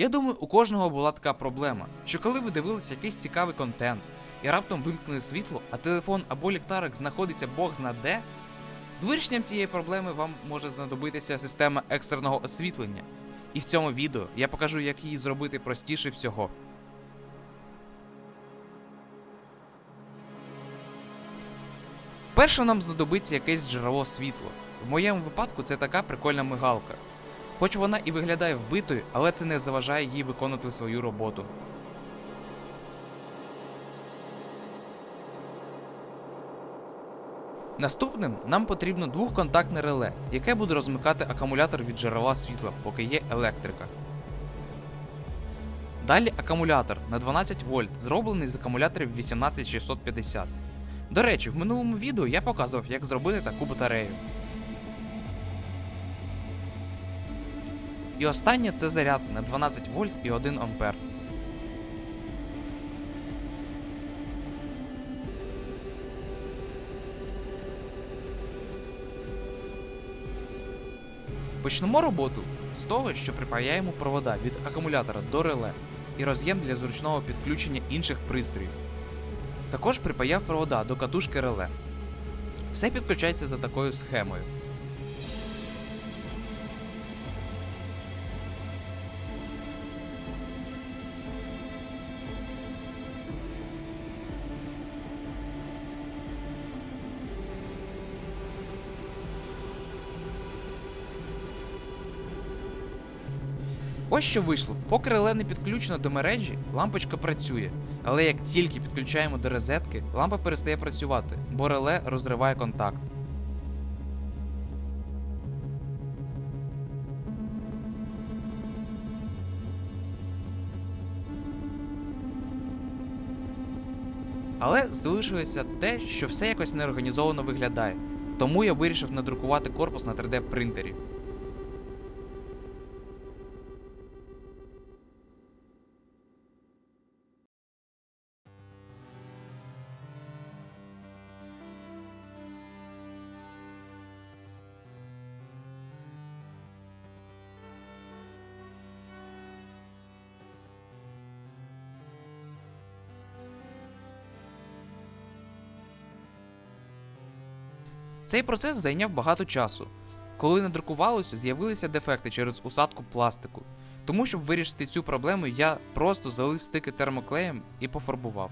Я думаю, у кожного була така проблема, що коли ви дивилися якийсь цікавий контент і раптом вимкнули світло, а телефон або ліхтарик знаходиться бог зна де, з вирішенням цієї проблеми вам може знадобитися система екстреного освітлення. І в цьому відео я покажу, як її зробити простіше всього. Перше нам знадобиться якесь джерело світла. В моєму випадку це така прикольна мигалка. Хоч вона і виглядає вбитою, але це не заважає їй виконувати свою роботу. Наступним нам потрібно двохконтактне реле, яке буде розмикати акумулятор від джерела світла, поки є електрика. Далі акумулятор на 12 вольт, зроблений з акумуляторів 18650. До речі, в минулому відео я показував, як зробити таку батарею. І останнє це зарядка на 12 вольт і 1 ампер. Почнемо роботу з того, що припаяємо провода від акумулятора до реле і роз'єм для зручного підключення інших пристроїв. Також припаяв провода до катушки реле. Все підключається за такою схемою. Ось що вийшло. Поки реле не підключено до мережі, лампочка працює. Але як тільки підключаємо до розетки, лампа перестає працювати, бо реле розриває контакт. Але залишилося те, що все якось неорганізовано виглядає. Тому я вирішив надрукувати корпус на 3D принтері. Цей процес зайняв багато часу. Коли надрукувалося, з'явилися дефекти через усадку пластику. Тому, щоб вирішити цю проблему, я просто залив стики термоклеєм і пофарбував.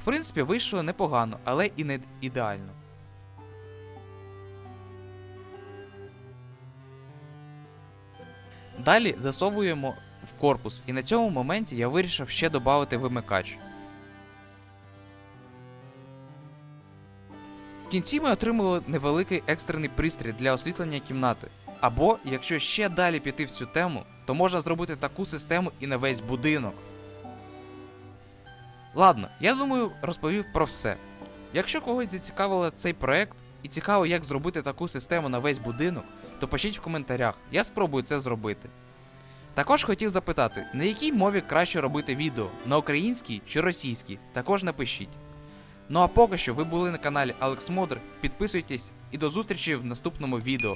В принципі, вийшло непогано, але і не ідеально. Далі засовуємо в корпус, і на цьому моменті я вирішив ще додати вимикач. В кінці ми отримали невеликий екстрений пристрій для освітлення кімнати. Або, якщо ще далі піти в цю тему, то можна зробити таку систему і на весь будинок. Ладно, я думаю, розповів про все. Якщо когось зацікавило цей проект і цікаво, як зробити таку систему на весь будинок, то пишіть в коментарях, я спробую це зробити. Також хотів запитати, на якій мові краще робити відео на українській чи російській? Також напишіть. Ну а поки що ви були на каналі Алекс Модер, підписуйтесь і до зустрічі в наступному відео.